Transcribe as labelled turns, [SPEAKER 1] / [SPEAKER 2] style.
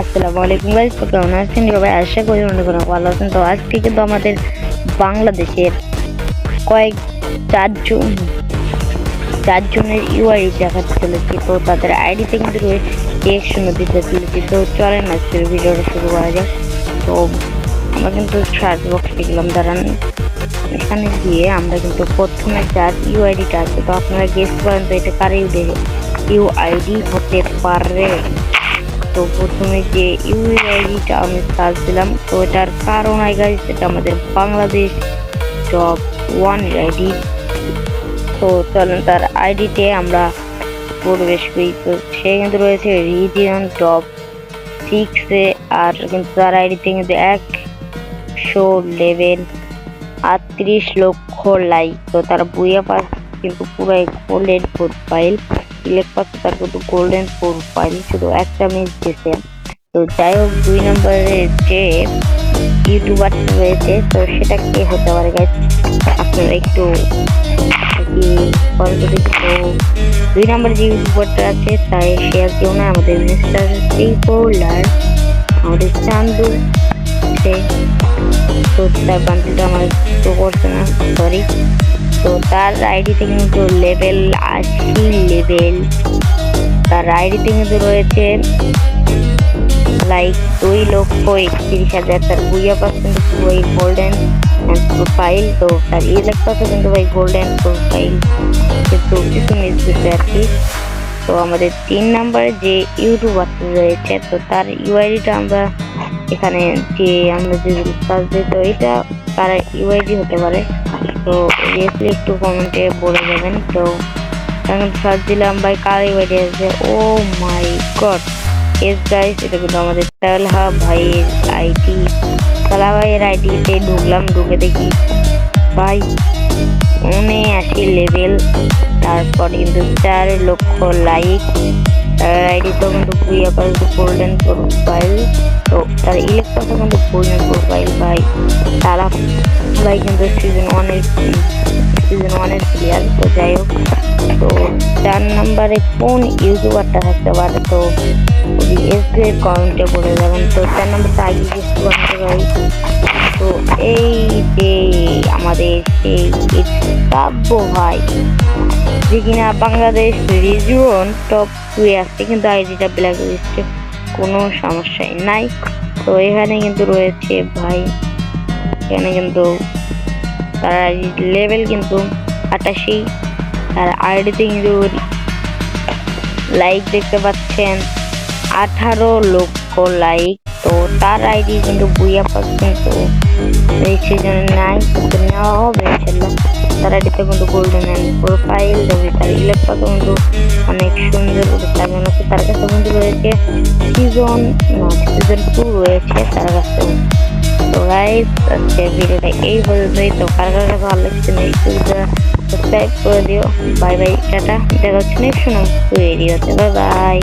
[SPEAKER 1] আসসালামু আলাইকুম গাইস তো কেমন আছেন? সবাই আশা করি অনেক অনেক ভালো আছেন। তো আজকে কিন্তু আমাদের বাংলাদেশের কয়েক চারজন চারজনের ইউআই দেখাতে চলেছি। তো তাদের আইডিতে কিন্তু রিয়েকশন দিতে চলেছি তো চলেন আজকের ভিডিওটা শুরু করা যাক। তো আমরা কিন্তু সার্চ বক্স দেখলাম দাঁড়ান, এখানে গিয়ে আমরা কিন্তু প্রথমে যার ইউআইডিটা আছে, তো আপনারা গেস করেন তো এটা কার ইউআইডি হতে পারে। তো প্রথমে যে ইউআইডিটা আমি সার্চ দিলাম। তো এটার কারণ আই গাইস এটা আমাদের বাংলাদেশ জব ওয়ান আইডি তো চলেন, তার আইডিতে আমরা প্রবেশ করি। তো সে কিন্তু রয়েছে রিজিয়ন টপ সিক্সে আর কিন্তু তার আইডিতে কিন্তু একশো লেভেল আটত্রিশ লক্ষ লাইক তো তার বুয়া পাস কিন্তু পুরাই গোল্ডেন প্রোফাইল সিলেক্ট পাচ্ছে তার কিন্তু গোল্ডেন প্রোফাইল শুধু একটা মিস দিয়েছে তো যাই হোক দুই নম্বরে যে ইউটিউবার রয়েছে, তো সেটা কে হতে পারে গাইজ আপনারা একটু দুই নম্বর যে ইউটিউবারটা আছে, তাই সে আর কেউ না আমাদের মিস্টার ত্রিপোলার আমাদের চান্দু, সে। তো তার বান্ডিলটা আমার তো করছে না সরি তো তার আইডিতে কিন্তু লেভেল আশি লেভেল তার আইডিতে কিন্তু রয়েছে লাইক দুই লক্ষ একত্রিশ হাজার। তার বুইয়া পাস কিন্তু পুরোই গোল্ডেন প্রোফাইল তো তার ইলেক পাসও কিন্তু ভাই গোল্ডেন প্রোফাইল কিন্তু কিছু মিস দিচ্ছে আর কি তো আমাদের তিন নাম্বারে যে ইউটিউবার রয়েছে, তো তার ইউআইডিটা আমরা এখানে যে আমরা যে সার্চ দিই, তো এটা তার ইউআইডি হতে পারে। তো অবভিয়াসলি একটু কমেন্টে বলে দেবেন তো এখন সার্চ দিলাম ভাই কার ইউআইডি আছে oh my god S guys এটা কিন্তু আমাদের তালহা ভাইয়ের আইডি তালহা ভাইয়ের আইডিতে ঢুকলাম, ঢুকে দেখি ভাই উনআশি লেভেল তারপর কিন্তু চার লক্ষ লাইক আইডি তো কিন্তু প্রিয়া পাল গোল্ডেন প্রোফাইল তো তার ইলেকট্রাটা কিন্তু গোল্ডেন প্রোফাইল ভাই তারা ভাই কিন্তু সিজন ওয়ানের সিজন ওয়ানের প্লেয়ার তো যাই হোক। তো চার নম্বরে কোন ইউটিউবারটা থাকতে পারে? তো এস কমেন্টে বলে যাবেন তো চার নম্বরটা আগে গেস করতে পারি তো এই যে আমাদের সেই কাব্য ভাই, যে কিনা বাংলাদেশ রিজিয়ন টপ টুয়ে আসছে কিন্তু আইডিটা ব্ল্যাক লিস্টে কোনো সমস্যাই নাই। তো এখানে কিন্তু রয়েছে ভাই, এখানে কিন্তু তার লেভেল কিন্তু আটাশি। আর আইডিতে কিন্তু লাইক দেখতে পাচ্ছেন, আঠারো লক্ষ লাইক তো তার আইডি কিন্তু পাস কিন্তু এই সিজনে নাই, কিন্তু নেওয়া হবে, ইনশাল্লাহ। তার আইডিতে কিন্তু গোল্ডেন অ্যান্ড প্রোফাইল দেবে তার ইলেকট্রা কিন্তু অনেক সুন্দর সাজানো আছে। তার কাছে কিন্তু রয়েছে সিজন না সিজন টু রয়েছে তার কাছে। তো গাইস আজকে ভিডিওটা এই পর্যন্তই। তো কার কার কাছে ভালো লাগছে নেক্সট সাবস্ক্রাইব করে দিও। Bye bye, tata. দেখা হচ্ছে নেক্সট ভিডিওতে বাই বাই।